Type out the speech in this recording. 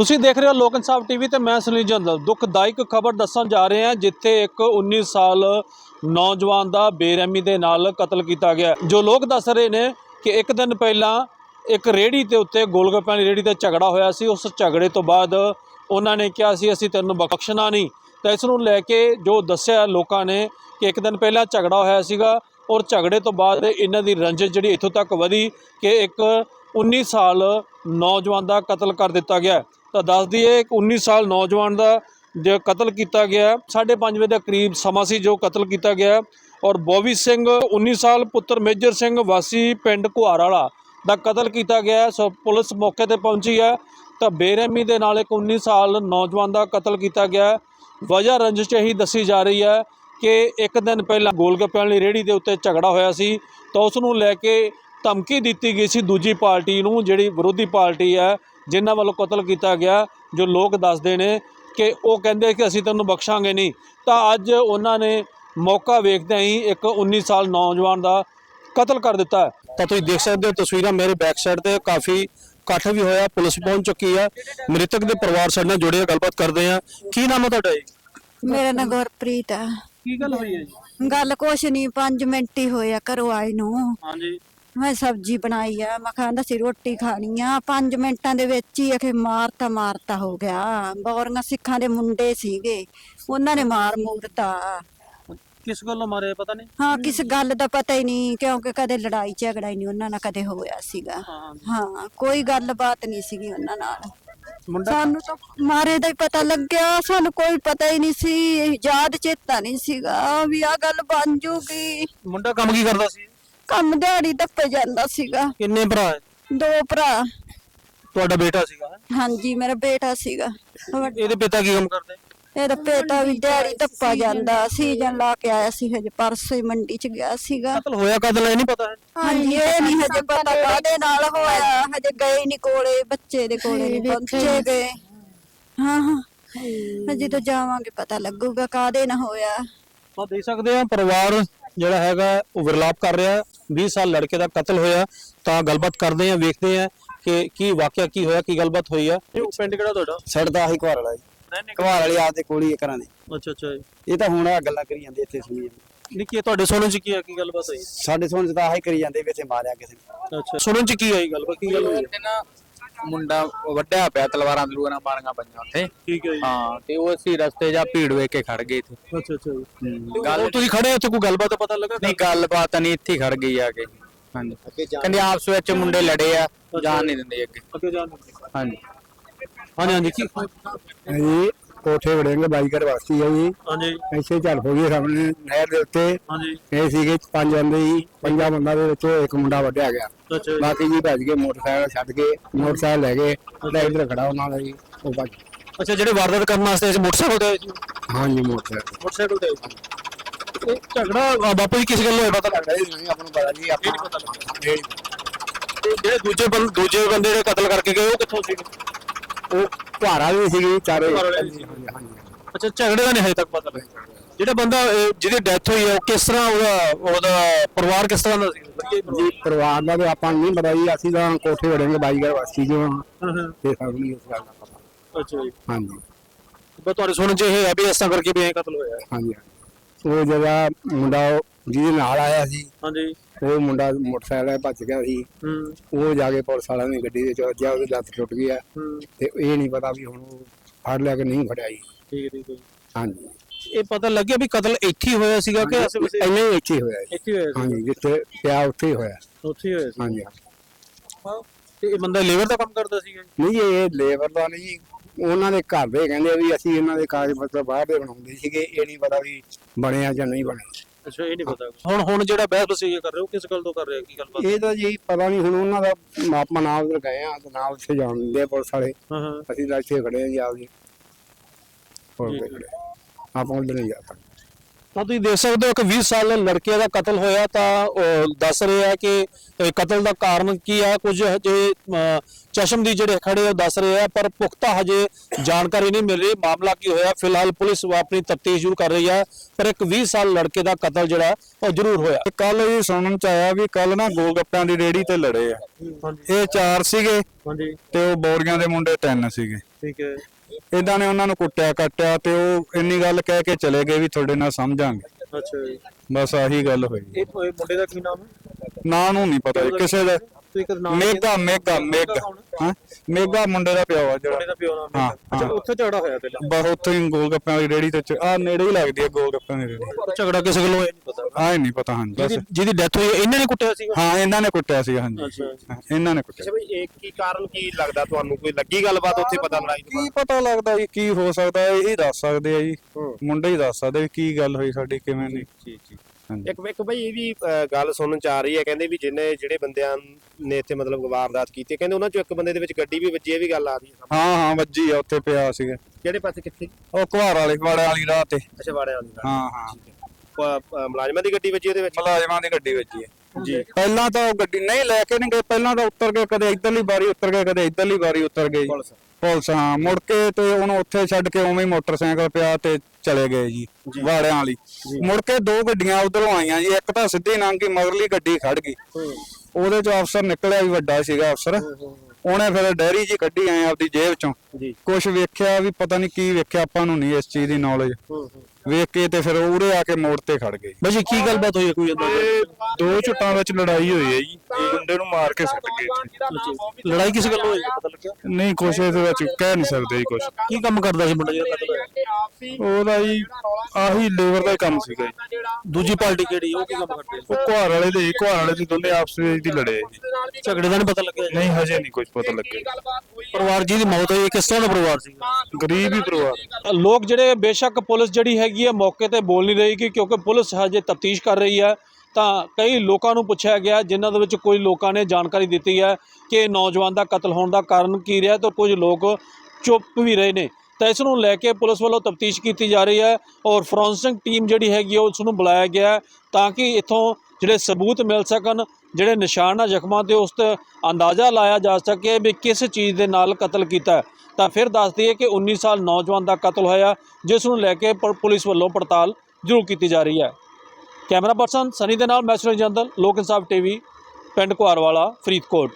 ਤੁਸੀਂ ਦੇਖ ਰਹੇ ਹੋ ਲੋਕ ਇਨਸਾਫ ਟੀਵੀ ਤੇ ਮੈਂ ਸੁਨੀਲ ਜੰਦਲ। ਦੁਖਦਾਇਕ ਖਬਰ ਦੱਸਣ ਜਾ ਰਹੇ ਹਾਂ, ਜਿੱਥੇ ਇੱਕ 19 ਸਾਲ ਨੌਜਵਾਨ ਦਾ ਬੇਰਹਿਮੀ ਦੇ ਨਾਲ ਕਤਲ ਕੀਤਾ ਗਿਆ ਜੋ ਲੋਕ ਦੱਸ ਰਹੇ ਨੇ ਕਿ ਇੱਕ ਦਿਨ ਪਹਿਲਾਂ ਇੱਕ ਰੇੜੀ ਦੇ ਉੱਤੇ ਗੋਲਗੱਪਿਆਂ ਦੀ ਰੇੜੀ ਤੇ ਝਗੜਾ ਹੋਇਆ ਸੀ। ਉਸ ਝਗੜੇ ਤੋਂ ਬਾਅਦ ਉਹਨਾਂ ਨੇ ਕਿਹਾ ਸੀ, ਅਸੀਂ ਤੈਨੂੰ ਬਖਸ਼ਣਾ ਨਹੀਂ। ਤਾਂ ਇਸ ਨੂੰ ਲੈ ਕੇ ਜੋ ਦੱਸਿਆ ਲੋਕਾਂ ਨੇ ਕਿ ਇੱਕ ਦਿਨ ਪਹਿਲਾਂ ਝਗੜਾ ਹੋਇਆ ਸੀਗਾ ਔਰ ਝਗੜੇ ਤੋਂ ਬਾਅਦ ਇਹਨਾਂ ਦੀ ਰੰਜਿਸ਼ ਜਿਹੜੀ ਇੱਥੋਂ ਤੱਕ ਵਧੀ ਕਿ ਇੱਕ 19 ਸਾਲ ਨੌਜਵਾਨ ਦਾ ਕਤਲ ਕਰ ਦਿੱਤਾ ਗਿਆ ਤਾਂ ਦੱਸ ਦਈਏ ਇੱਕ 19 ਸਾਲ ਨੌਜਵਾਨ ਦਾ ਜੋ ਕਤਲ ਕੀਤਾ ਗਿਆ 5:30 ਵਜੇ ਦੇ ਕਰੀਬ ਸਮਾਂ ਸੀ ਜੋ ਕਤਲ ਕੀਤਾ ਗਿਆ ਔਰ ਬੋਵੀ ਸਿੰਘ 19 ਸਾਲ, ਪੁੱਤਰ ਮੇਜਰ ਸਿੰਘ ਵਾਸੀ ਪਿੰਡ ਕੁਹਾਰ ਵਾਲਾ ਦਾ ਕਤਲ ਕੀਤਾ ਗਿਆ ਹੈ। ਸੋ ਪੁਲਿਸ ਮੌਕੇ ਤੇ ਪਹੁੰਚੀ ਹੈ ਤਾਂ ਬੇਰਹਿਮੀ ਦੇ ਨਾਲ ਇੱਕ 19 ਸਾਲ ਨੌਜਵਾਨ ਦਾ ਕਤਲ ਕੀਤਾ ਗਿਆ ਹੈ। ਵਜ੍ਹਾ ਰੰਜਿਸ਼ ਇਹੀ ਦੱਸੀ ਜਾ ਰਹੀ ਹੈ ਕਿ ਇੱਕ ਦਿਨ ਪਹਿਲਾਂ ਗੋਲਗੱਪਿਆਂ ਵਾਲੀ ਰੇਹੜੀ ਦੇ ਉੱਤੇ ਝਗੜਾ ਹੋਇਆ ਸੀ ਤਾਂ ਉਸ ਨੂੰ ਲੈ ਕੇ ਧਮਕੀ ਦਿੱਤੀ ਗਈ ਸੀ ਦੂਜੀ ਪਾਰਟੀ ਨੂੰ, ਜਿਹੜੀ ਵਿਰੋਧੀ ਪਾਰਟੀ ਹੈ ਜਿਨ੍ਹਾਂ ਵੱਲੋਂ ਕਤਲ ਕੀਤਾ ਗਿਆ ਜੋ ਲੋਕ ਦੱਸਦੇ ਨੇ ਕਿ ਉਹ ਕਹਿੰਦੇ ਕਿ ਅਸੀਂ ਤੈਨੂੰ ਬਖਸ਼ਾਂਗੇ ਨਹੀਂ। ਤਾਂ ਅੱਜ ਉਹਨਾਂ ਨੇ ਮੌਕਾ ਵੇਖਦਿਆਂ ਹੀ ਇੱਕ 19 ਸਾਲ ਨੌਜਵਾਨ ਦਾ ਕਤਲ ਕਰ ਦਿੱਤਾ ਤਾਂ ਤੁਸੀਂ ਦੇਖ ਸਕਦੇ ਹੋ ਤਸਵੀਰਾਂ ਮੇਰੇ ਬੈਕ ਸਾਈਡ ਤੇ ਕਾਫੀ ਇਕੱਠ ਵੀ ਹੋਇਆ ਪੁਲਿਸ ਪਹੁੰਚ ਚੁੱਕੀ ਹੈ ਮ੍ਰਿਤਕ ਦੇ ਪਰਿਵਾਰ ਸਾਡੇ ਨਾਲ ਜੁੜੇ ਆ ਗੱਲਬਾਤ ਕਰਦੇ ਆ। ਕੀ ਨਾਮ ਹੈ ਤੁਹਾਡਾ ਜੀ? ਮੇਰਾ ਨਾਂ ਗੁਰਪ੍ਰੀਤ ਆ। ਕੀ ਗੱਲ ਹੋਈ ਹੈ ਜੀ? ਗੱਲ ਕੁਛ ਨਹੀਂ 5 ਮਿੰਟ ਹੀ ਹੋਇਆ ਘਰੋਂ ਆਏ ਨੂੰ। ਹਾਂਜੀ। ਮੈਂ ਸਬਜ਼ੀ ਬਣਾਈ ਆ ਮੈਂ ਕਹਿੰਦਾ ਸੀ ਰੋਟੀ ਖਾਣੀ ਆ 5 ਮਿੰਟਾਂ ਦੇ ਵਿੱਚ ਹੀ ਅਖੇ ਮਾਰਤਾ ਮਾਰਤਾ ਹੋ ਗਿਆ। ਬੌਰੀਆਂ ਸਿੱਖਾਂ ਦੇ ਮੁੰਡੇ ਸੀਗੇ ਉਹਨਾਂ ਨੇ ਮਾਰ ਮੂਰਤਾ। ਕਿਸ ਗੱਲੋਂ ਮਾਰੇ ਪਤਾ ਨਹੀਂ ਹਾਂ ਕਿਸ ਗੱਲ ਦਾ ਪਤਾ ਹੀ ਨਹੀਂ ਕਿਉਂਕਿ ਕਦੇ ਲੜਾਈ ਝਗੜਾ ਹੀ ਨਹੀਂ ਉਹਨਾਂ ਨਾਲ ਕਦੇ ਹੋਇਆ ਸੀਗਾ। ਹਾਂ ਕੋਈ ਗੱਲਬਾਤ ਨਹੀਂ ਸੀਗੀ ਉਹਨਾਂ ਨਾਲ। ਸਾਨੂੰ ਤਾਂ ਮਾਰੇ ਦਾ ਹੀ ਪਤਾ ਲੱਗਿਆ ਸਾਨੂੰ ਕੋਈ ਪਤਾ ਹੀ ਨਹੀਂ ਸੀ ਯਾਦ ਚੇਤਾ ਨਹੀਂ ਸੀਗਾ ਵੀ ਆ ਗੱਲ ਬਣ ਜੂਗੀ। ਮੁੰਡਾ ਕੰਮ ਕੀ ਕਰਦਾ ਸੀ? ਕੰਮ ਦਿਹਾੜੀ ਧੱਪੇ ਜਾਂਦਾ ਸੀਗਾ। ਕਿੰਨੇ ਭਰਾ ਹੈ? ਦੋ ਭਰਾ। ਤੁਹਾਡਾ ਬੇਟਾ ਸੀਗਾ ਹਾਂਜੀ ਮੇਰਾ ਬੇਟਾ ਸੀਗਾ। ਵੱਡ- ਇਹਦੇ ਪਿਤਾ ਕੀ ਕੰਮ ਕਰਦੇ? ਇਹਦਾ ਬੇਟਾ ਵੀ ਦਿਹਾੜੀ ਧੱਪਾ ਜਾਂਦਾ ਸੀਜ਼ਨ ਲਾ ਕੇ ਆਇਆ ਸੀ ਹਜੇ ਪਰਸੋਂ ਹੀ ਮੰਡੀ ਚ ਗਿਆ ਸੀਗਾ। ਕਤਲ ਹੋਇਆ ਕਤਲ ਇਹ ਨਹੀਂ ਪਤਾ ਹੈ? ਹਾਂਜੀ ਇਹ ਨਹੀਂ ਹਜੇ ਪਤਾ ਕਾਦੇ ਨਾਲ ਹੋਇਆ ਹਜੇ ਗਏ ਨਹੀਂ ਕੋਲੇ ਬੱਚੇ ਦੇ ਕੋਲੇ ਨਹੀਂ ਪਹੁੰਚੇ ਗਏ। ਹਾਂ ਹਾਂ। ਹਜੇ ਤਾਂ ਜਾਵਾਂਗੇ ਪਤਾ ਲੱਗੂਗਾ ਕਾਦੇ ਨਾਲ ਹੋਇਆ। ਤਾਂ ਦੇਖ ਸਕਦੇ ਆ ਪਰਿਵਾਰ ਜਿਹੜਾ ਹੈਗਾ ਉਹ ਵਿਰਲਾਪ ਕਰ ਰਿਹਾ ਹੈ। 20 ਸਾਲ ਲੜਕੇ ਦਾ ਕਤਲ ਹੋਇਆ ਤਾਂ ਗੱਲਬਾਤ ਕਰਦੇ ਆ ਵੇਖਦੇ ਆ ਕਿ ਕੀ ਵਾਕਿਆ ਕੀ ਹੋਇਆ ਕੀ ਗੱਲਬਾਤ ਹੋਈ ਆ। ਇਹ ਪਿੰਡ ਕਿਹੜਾ ਤੁਹਾਡਾ? ਸੜਦਾ ਆਹੀ ਘਰ ਵਾਲਾ ਜੀ। ਘਰ ਵਾਲੀ ਆਪਦੇ ਕੋਲ ਹੀ ਹੈ ਘਰਾਂ ਦੇ। ਅੱਛਾ ਅੱਛਾ ਇਹ ਤਾਂ ਹੁਣ ਆ ਗੱਲਾਂ ਕਰੀ ਜਾਂਦੇ ਇੱਥੇ ਸੁਣੀ ਜਾਂਦੇ। ਨਿੱਕੀ ਤੁਹਾਡੇ ਸੁਣਨ ਚ ਕੀ ਆ ਕੀ ਗੱਲਬਾਤ ਹੋਈ? ਸਾਡੇ ਸੁਣ ਚ ਤਾਂ ਆਹੀ ਕਰੀ ਜਾਂਦੇ ਵੀ ਇੱਥੇ ਮਾਰਿਆ ਕਿਸੇ ਨੇ। ਅੱਛਾ। ਸੁਣਨ ਚ ਕੀ ਆਈ ਗੱਲਬਾਤ ਕੀ ਗੱਲ ਹੋਈ ਤੇ ਨਾ ਮੁੰਡਾ ਵੱਡਿਆ ਪਿਆ ਤਲਵਾਰਾਂ ਤਲੂਰਾਂ ਮਾਰੀਆਂ ਪਈਆਂ ਉੱਥੇ। ਠੀਕ ਹੈ ਜੀ। ਹਾਂ ਤੇ ਉਹ ਅਸੀਂ ਰਸਤੇ ਜਾਂ ਭੀੜ ਵੇਖ ਕੇ ਖੜ ਗਏ ਇੱਥੇ। ਅੱਛਾ ਅੱਛਾ ਜੀ। ਗੱਲ ਉਹ ਤੁਸੀਂ ਖੜੇ ਹੋ ਉੱਥੇ ਕੋਈ ਗੱਲਬਾਤ ਦਾ ਪਤਾ ਲੱਗਾ? ਨਹੀਂ ਗੱਲਬਾਤ ਨਹੀਂ ਇੱਥੇ ਹੀ ਖੜ ਗਈ ਆ ਕੇ। ਹਾਂਜੀ। ਕਹਿੰਦੇ ਆਪਸ ਵਿੱਚ ਮੁੰਡੇ ਲੜੇ ਆ ਜਾਣ ਨਹੀਂ ਦਿੰਦੇ ਅੱਗੇ। ਅੱਗੇ ਜਾਣ ਹਾਂਜੀ। ਹਾਂਜੀ ਹਾਂਜੀ ਕੀ ਜੀ ਕੋਠੇ ਵੜੇਂਗੇ ਬਾਈਕਰ ਵਾਸੀ ਹੈ ਜੀ। ਹਾਂਜੀ। ਐਸੇ ਝੜ ਹੋ ਗਈ ਸਾਹਮਣੇ ਨਹਿਰ ਦੇ ਉੱਤੇ। ਹਾਂਜੀ। ਇਹ ਸੀਗੇ ਪੰਜ ਬੰਦੇ ਜੀ। ਪੰਜਾਂ ਬੰਦਾ ਦੇ ਵਿੱਚੋਂ ਇੱਕ ਮੁੰਡਾ ਵੱਢਿਆ ਗਿਆ। ਅੱਛਾ ਜੀ। ਬਾਕੀ ਜੀ ਭੱਜ ਗਏ ਮੋਟਰਸਾਈਕਲ ਛੱਡ ਕੇ ਮੋਟਰਸਾਈਕਲ ਲੈ ਗਏ ਉਹਦਾ ਇੱਧਰ ਖੜਾ ਉਹਨਾਂ ਦਾ ਜੀ ਉਹ ਭੱਜ ਅੱਛਾ ਜਿਹੜੇ ਵਾਰਦਾਤ ਕਰਨ ਵਾਸਤੇ ਮੋਟਰਸਾਈਕਲ ਤੇ ਆਏ ਸੀ? ਹਾਂਜੀ ਮੋਟਰਸਾਈਕਲ ਮੋਟਰਸਾਈਕਲ ਤੇ ਆਏ ਸੀ। ਇਹ ਝਗੜਾ ਬਾਪੂ ਜੀ ਕਿਸ ਗੱਲ ਹੋਇਆ ਪਤਾ ਲੱਗਾ ਨਹੀਂ ਆਪਾਂ ਨੂੰ ਪਤਾ ਜੀ ਆਪਾਂ ਪਤਾ ਲੱਗਾ ਇਹ ਤੇ ਜਿਹੜੇ ਦੂਜੇ ਬੰਦੇ ਦੂਜੇ ਬੰਦੇ ਜਿਹੜੇ ਕਤਲ ਕਰਕੇ ਗਏ ਉਹ ਕਿੱਥੋਂ ਸੀ ਉਹ ਘਾਰਾ ਵੀ ਸੀਗੀ ਚਾਰੇ। ਘਰ ਵਾਲੇ ਸੀ। ਅੱਛਾ ਝਗੜੇ ਦਾ ਨਹੀਂ ਹਜੇ ਤੱਕ ਪਤਾ ਲੱਗਾ ਜਿਹੜਾ ਬੰਦਾ ਇਹ ਜਿਹਦੀ ਡੈਥ ਹੋਈ ਹੈ ਉਹ ਕਿਸ ਤਰ੍ਹਾਂ ਉਹਦਾ ਉਹਦਾ ਪਰਿਵਾਰ ਕਿਸ ਤਰ੍ਹਾਂ ਦਾ ਸੀ? ਵਧੀਆ ਜੀ ਪਰਿਵਾਰ ਦਾ ਤੇ ਆਪਾਂ ਨੂੰ ਨਹੀਂ ਪਤਾ ਜੀ ਅਸੀਂ ਤਾਂ ਕੋਠੇ ਵੜੇਂਗੇ ਬਾਈਕਰ ਵਾਸੀ ਜੋ ਹਾਂ। ਤੇ ਸਾਨੂੰ ਨਹੀਂ ਇਸ ਗੱਲ ਦਾ ਪਤਾ। ਅੱਛਾ ਜੀ। ਹਾਂਜੀ। ਬਸ ਤੁਹਾਡੇ ਸੁਣਨ ਚ ਇਹ ਹੈ ਵੀ ਇਸ ਤਰ੍ਹਾਂ ਕਰਕੇ ਵੀ ਐਂ ਕਤਲ ਹੋਇਆ। ਹੈ। ਹਾਂਜੀ। ਉਹ ਜਿਹੜਾ ਮੁੰਡਾ ਉਹ ਜਿਹਦੇ ਨਾਲ ਆਇਆ ਸੀ। ਹਾਂਜੀ। ਉਹ ਮੁੰਡਾ ਮੋਟਰਸਾਈਕਲ ਤੇ ਭੱਜ ਗਿਆ ਸੀ। ਹੂੰ। ਉਹ ਜਾ ਕੇ ਪੁਲਿਸ ਵਾਲਿਆਂ ਦੀ ਗੱਡੀ ਦੇ ਚ ਵੱਜਿਆ ਉਹਦੀ ਲੱਤ ਟੁੱਟ ਗਈ ਆ। ਹੂੰ। ਤੇ ਇਹ ਨਹੀਂ ਪਤਾ ਵੀ ਹੁਣ ਉਹ ਫੜ ਲਿਆ ਕਿ ਨਹੀਂ ਫੜਿਆ ਜੀ। ਠੀਕ ਹਾਂਜੀ। ਇਹ ਪਤਾ ਲੱਗਿਆ ਵੀ ਕਤਲ ਇੱਥੇ ਹੀ ਹੋਇਆ ਸੀਗਾ ਕਿ ਇੰਨੇ ਹੀ ਇੱਥੇ ਹੀ ਹੋਇਆ ਜੀ। ਇੱਥੇ ਹੀ ਹੋਇਆ ਹਾਂਜੀ ਜਿੱਥੇ ਪਿਆ ਉੱਥੇ ਹੀ ਹੋਇਆ। ਉੱਥੇ ਹੀ ਹੋਇਆ ਸੀ। ਹਾਂਜੀ। ਹਾਂ। ਤੇ ਇਹ ਬੰਦਾ ਲੇਬਰ ਦਾ ਕੰਮ ਕਰਦਾ ਸੀਗਾ ਨਹੀਂ ਇਹ ਲੇਬਰ ਦਾ ਨਹੀਂ ਜੀ। ਉਹਨਾਂ ਦੇ ਘਰ ਦੇ ਕਹਿੰਦੇ ਵੀ ਅਸੀਂ ਇਹਨਾਂ ਦੇ ਕਾਗਜ਼ ਪੱਤਰ ਬਾਹਰ ਦੇ ਬਣਾਉਂਦੇ ਸੀਗੇ ਇਹ ਨਹੀਂ ਪਤਾ ਵੀ ਬਣਿਆ ਜਾਂ ਨਹੀਂ ਬਣਿਆ। ਅੱਛਾ ਇਹ ਨਹੀਂ ਪਤਾ ਹੁਣ ਹੁਣ ਜਿਹੜਾ ਬਹਿਸ ਬਸਈਆ ਕਰ ਰਹੇ ਹੋ ਕਿਸ ਗੱਲ ਤੋਂ ਕਰ ਰਹੇ ਹੋ ਕੀ ਗੱਲਬਾਤ? ਇਹ ਤਾਂ ਜੀ ਪਤਾ ਨਹੀਂ ਹੁਣ ਉਹਨਾਂ ਦਾ ਆਪਾਂ ਨਾਲ ਉਧਰ ਗਏ ਆ ਤੇ ਨਾਲ ਉੱਥੇ ਜਾਣ ਦਿੰਦੇ ਆ ਪੁਲਿਸ ਵਾਲੇ। ਹਾਂ ਹਾਂ। ਅਸੀਂ ਤਾਂ ਇੱਥੇ ਖੜੇ ਆ ਜੀ ਆਪਦੀ। ਹੋਰ ਤੇ ਖੜੇ ਆਪਾਂ ਉਧਰ ਨਹੀਂ ਜਾ ਸਕਦੇ। ਤਾਂ ਤੁਸੀਂ ਦੇਖ ਸਕਦੇ ਹੋ ਕਿ 20 ਸਾਲ ਲੜਕੇ ਦਾ ਕਤਲ ਹੋਇਆ ਤਾਂ ਉਹ ਦੱਸ ਰਹੇ ਆ ਕਿ ਇਹ ਕਤਲ ਦਾ ਕਾਰਨ ਕੀ ਆ ਕੁਝ ਹਜੇ ਅਮ, ਚਸ਼ਮਦੀ ਜਿਹੜੇ ਖੜੇ ਆ ਉਹ ਦੱਸ ਰਹੇ ਆ ਪਰ ਪੁਖਤਾ ਹਜੇ ਜਾਣਕਾਰੀ ਨਹੀਂ ਮਿਲ ਰਹੀ। ਮਾਮਲਾ ਕੀ ਹੋਇਆ? ਫਿਲਹਾਲ ਪੁਲਿਸ ਉਹ ਆਪਣੀ ਤਫਤੀਸ਼ ਸ਼ੁਰੂ ਕਰ ਰਹੀ ਆ ਪਰ ਇੱਕ 20 ਸਾਲ ਲੜਕੇ ਦਾ ਕਤਲ ਜਿਹੜਾ ਉਹ ਜ਼ਰੂਰ ਹੋਇਆ। ਕੱਲ ਵੀ ਸੁਣਨ ਚ ਆਇਆ ਵੀ ਕੱਲ ਨਾ ਗੋਲਗੱਪਿਆਂ ਦੀ ਰੇੜੀ ਤੇ ਲੜੇ ਆ। ਇਹ ਚਾਰ ਸੀਗੇ ਹਾਂਜੀ। ਤੇ ਉਹ ਬੋਰੀਆਂ ਦੇ ਮੁੰਡੇ ਤਿੰਨ ਸੀਗੇ। ਠੀਕ ਹੈ। ਇਦਾਂ ਨੇ ਉਹਨਾਂ ਨੂੰ ਕੁੱਟਿਆ ਕੱਟਿਆ ਤੇ ਉਹ ਇੰਨੀ ਗੱਲ ਕਹਿ ਕੇ ਚਲੇ ਗਏ ਵੀ ਤੁਹਾਡੇ ਨਾਲ ਸਮਝਾਂਗੇ। ਅੱਛਾ ਜੀ। ਬਸ ਆਹੀ ਗੱਲ ਹੋਈ। ਇਹ ਮੁੰਡੇ ਦਾ ਕੀ ਨਾਮ ਹੈ? ਨਾਂ ਨੂੰ ਨਹੀਂ ਪਤਾ ਜੀ ਕਿਸੇ ਦਾ ਤੁਸੀਂ ਕਦ ਨਾਮ ਮੇਗਾ ਮੇਗਾ ਮੇਗਾ ਹਾਂ? ਮੇਗਾ ਮੁੰਡੇ ਦਾ ਪਿਓ ਆ ਮੁੰਡੇ ਜਿਹੜਾ ਦਾ ਪਿਓ ਨਾਮ ਹਾਂ, ਅੱਛਾ ਹਾਂ। ਉੱਥੇ ਝਗੜਾ ਹੋਇਆ ਪਹਿਲਾਂ? ਬਹੁਤ ਉੱਥੇ ਹੀ ਗੋਲ ਗੱਪਿਆਂ ਵਾਲੀ ਰੇੜੀ ਤੇ ਆ ਨੇੜੇ ਹੀ ਲੱਗਦੀ ਹੈ ਗੋਲ ਗੱਪਿਆਂ ਦੀ ਰੇੜੀ। ਝਗੜਾ ਕਿਸ ਗੱਲੋਂ ਹੋਇਆ ਨਹੀਂ ਪਤਾ। ਆਹ ਨਹੀਂ ਪਤਾ ਹਾਂਜੀ ਬਸ। ਜਿਹਦੀ ਡੈਥ ਹੋਈ ਇਹਨਾਂ ਨੇ ਕੁੱਟਿਆ ਸੀਗਾ? ਹਾਂ ਇਹਨਾਂ ਨੇ ਕੁੱਟਿਆ ਸੀ ਹਾਂਜੀ। ਅੱਛਾ। ਹਾਂ, ਇਹਨਾਂ ਨੇ ਕੁੱਟਿਆ। ਅੱਛਾ ਬਈ ਇਹ ਕੀ ਕਾਰਨ ਕੀ ਲੱਗਦਾ ਤੁਹਾਨੂੰ? ਕੋਈ ਲੱਗੀ ਗੱਲਬਾਤ ਉੱਥੇ ਪਤਾ ਲੜਾਈ ਤੋਂ ਕੀ ਪਤਾ ਲੱਗਦਾ ਜੀ ਕੀ ਹੋ ਸਕਦਾ ਹੈ ਇਹੀ ਦੱਸ ਸਕਦੇ ਆ ਜੀ। ਮੁੰਡੇ ਹੀ ਦੱਸ ਸਕਦੇ ਵੀ ਕੀ ਗੱਲ ਹੋਈ ਸਾਡੀ ਕਿਵੇਂ ਨਹੀਂ। ਜੀ ਜੀ। ਇੱਕ ਇੱਕ ਬਈ ਇਹ ਵੀ ਗੱਲ ਸੁਣਨ ਚ ਆ ਰਹੀ ਹੈ ਕਹਿੰਦੇ ਵੀ ਜਿੰਨੇ ਜਿਹੜੇ ਬੰਦਿਆਂ ਨੇ ਇੱਥੇ ਮਤਲਬ ਵਾਰਦਾਤ ਕੀਤੀ ਕਹਿੰਦੇ ਉਹਨਾਂ ਚੋਂ ਇੱਕ ਬੰਦੇ ਦੇ ਵਿੱਚ ਗੱਡੀ ਵੀ ਵੱਜੀ ਇਹ ਵੀ ਗੱਲ ਆ ਰਹੀ ਹੈ ਹਾਂ ਹਾਂ ਵੱਜੀ ਆ ਉੱਥੇ ਪਿਆ ਸੀਗਾ। ਕਿਹੜੇ ਪਾਸੇ ਕਿੱਥੇ? ਉਹ ਕੁਹਾਰ ਵਾਲੇ ਵਾੜੇ ਵਾਲੀ ਰਾਹ ਤੇ। ਅੱਛਾ ਵਾੜਿਆਂ ਵਾਲੀ ਹਾਂ ਹਾਂ। ਪ- ਪ- ਮੁਲਾਜ਼ਮਾਂ ਦੀ ਗੱਡੀ ਵੱਜੀ ਉਹਦੇ ਵਿੱਚ? ਮੁਲਾਜ਼ਮਾਂ ਦੀ ਗੱਡੀ ਵੱਜੀ ਹੈ। ਜੀ। ਪਹਿਲਾਂ ਤਾਂ ਉਹ ਗੱਡੀ ਨਹੀਂ ਲੈ ਕੇ ਨਹੀਂ ਗਏ ਪਹਿਲਾਂ ਤਾਂ ਉੱਤਰ ਗਏ ਕਦੇ ਇੱਧਰਲੀ ਬਾਰੀ ਉੱਤਰ ਗਏ ਕਦੇ ਇੱਧਰਲੀ ਬਾਰੀ ਉੱਤਰ ਗਏ ਜੀ। ਪੁਲਿਸ। ਪੁਲਿਸ ਹਾਂ ਮੁੜ ਕੇ ਤੇ ਉਹਨੂੰ ਉੱਥੇ ਛੱਡ ਕੇ ਉਵੇਂ ਹੀ ਮੋਟਰਸਾਈਕਲ ਪਿਆ ਤੇ ਚਲੇ ਗਏ ਜੀ ਵਾੜਿਆਂ ਵਾਲੀ। ਮੁੜ ਕੇ ਦੋ ਗੱਡੀਆਂ ਉਧਰੋਂ ਆਈਆਂ ਜੀ ਇੱਕ ਤਾਂ ਸਿੱਧੀ ਲੰਘ ਗਈ ਮਗਰਲੀ ਗੱਡੀ ਖੜ ਗਈ। ਉਹਦੇ ਚੋਂ ਅਫਸਰ ਨਿਕਲਿਆ ਵੀ ਵੱਡਾ ਸੀਗਾ ਅਫਸਰ। ਉਹਨੇ ਫਿਰ ਡੈਰੀ ਜੀ ਕੱਢੀ ਆਏ ਆਪਦੀ ਜੇਬ ਚੋਂ। ਕੁਝ ਵੇਖਿਆ ਵੀ ਪਤਾ ਨਹੀਂ ਕੀ ਵੇਖਿਆ ਆਪਾਂ ਨੂੰ ਨਹੀਂ ਇਸ ਚੀਜ਼ ਦੀ ਨੌਲੇਜ ਵੇਖ ਕੇ ਤੇ ਫਿਰ ਉਰੇ ਆ ਕੇ ਮੋੜ ਤੇ ਖੜ ਗਏ ਬਾਜੀ ਕੀ ਗੱਲਬਾਤ ਹੋਈ ਹੈ ਕੋਈ ਇਦਾਂ ਦੋ ਝੁੱਟਾਂ ਵਿੱਚ ਲੜਾਈ ਹੋਈ ਹੈ ਜੀ। ਮੁੰਡੇ ਨੂੰ ਮਾਰ ਕੇ ਸੁੱਟ ਗਏ ਲੜਾਈ ਕਿਸ ਗੱਲੋਂ ਹੋਈ ਹੈ? ਪਤਾ ਲੱਗਿਆ? ਨਹੀਂ ਕੁਛ ਇਹਦੇ ਵਿੱਚ ਕਹਿ ਨਹੀਂ ਸਕਦੇ ਜੀ ਕੁਛ। ਕੀ ਕੰਮ ਕਰਦਾ ਸੀ ਮੁੰਡਾ ਜਿਹੜਾ ਕਤਲ ਹੋਇਆ ਉਹਦਾ ਜੀ ਆਹੀ ਲੇਬਰ ਦਾ ਹੀ ਕੰਮ ਸੀਗਾ ਜੀ। ਦੂਜੀ ਪਾਰਟੀ ਕਿਹੜੀ? ਉਹ ਕੀ ਕੰਮ ਕਰਦੀ ਉਹ ਘੁਆਰ ਵਾਲੇ ਦੇ ਘੁਆਰ ਵਾਲੇ ਦੇ ਦੋਨੇ ਆਪਸ ਵਿੱਚ ਹੀ ਲੜੇ ਜੀ। ਝਗੜੇ ਦਾ ਨਹੀਂ ਪਤਾ ਲੱਗਿਆ ਜੀ? ਨਹੀਂ ਹਜੇ ਨਹੀਂ ਕੁਝ ਪਤਾ ਲੱਗਿਆ। ਪਰਿਵਾਰ ਜੀ ਦੀ ਮੌਤ ਹੋਈ ਕਿਸ ਤਰ੍ਹਾਂ ਦਾ ਪਰਿਵਾਰ ਸੀ ਗਰੀਬ ਹੀ ਪਰਿਵਾਰ। ਲੋਕ ਜਿਹੜੇ ਬੇਸ਼ੱਕ ਪੁਲਿਸ ਜਿਹੜੀ ਹੈਗੀ ਹੈ ਮੌਕੇ ਤੇ ਬੋਲ ਨਹੀਂ ਰਹੀ ਕਿ ਕਿਉਂਕਿ ਪੁਲਿਸ ਹਜੇ ਤਫਤੀਸ਼ ਕਰ ਰਹੀ ਹੈ, ਤਾਂ ਕਈ ਲੋਕਾਂ ਨੂੰ ਪੁੱਛਿਆ ਗਿਆ, ਜਿਨ੍ਹਾਂ ਦੇ ਵਿੱਚ ਕੁਝ ਲੋਕਾਂ ਨੇ ਜਾਣਕਾਰੀ ਦਿੱਤੀ ਹੈ ਕਿ ਨੌਜਵਾਨ ਦਾ ਕਤਲ ਹੋਣ ਦਾ ਕਾਰਨ ਕੀ ਰਿਹਾ ਤਾਂ ਕੁਝ ਲੋਕ ਚੁੱਪ ਵੀ ਰਹੇ ਨੇ। ਤਾਂ ਇਸ ਨੂੰ ਲੈ ਕੇ ਪੁਲਿਸ ਵੱਲੋਂ ਤਫਤੀਸ਼ ਕੀਤੀ ਜਾ ਰਹੀ ਹੈ ਔਰ ਫੋਰੈਂਸਿਕ ਟੀਮ ਜਿਹੜੀ ਹੈਗੀ ਹੈ ਉਸ ਨੂੰ ਬੁਲਾਇਆ ਗਿਆ ਤਾਂ ਕਿ ਇਥੋਂ ਜਿਹੜੇ ਸਬੂਤ ਮਿਲ ਸਕਣ, ਜਿਹੜੇ ਨਿਸ਼ਾਨ ਆ ਜ਼ਖਮਾਂ ਤੇ ਉਸ ਤੇ ਅੰਦਾਜ਼ਾ ਲਾਇਆ ਜਾ ਸਕੇ ਵੀ ਕਿਸ ਚੀਜ਼ ਦੇ ਨਾਲ ਕਤਲ ਕੀਤਾ ਤਾਂ ਫਿਰ ਦੱਸ ਦਈਏ ਕਿ 19 ਸਾਲ ਨੌਜਵਾਨ ਦਾ ਕਤਲ ਹੋਇਆ। ਜਿਸ ਨੂੰ ਲੈ ਕੇ ਪ- ਪੁਲਿਸ ਵੱਲੋਂ ਪੜਤਾਲ ਜ਼ਰੂਰ ਕੀਤੀ ਜਾ ਰਹੀ ਹੈ। ਕੈਮਰਾ ਪਰਸਨ ਸਨੀ ਦੇ ਨਾਲ ਮੈਸਰ ਜੰਦਲ, ਲੋਕ ਇਨਸਾਫ ਟੀਵੀ, ਪਿੰਡ ਕੁਆਰਵਾਲਾ, ਫਰੀਦਕੋਟ।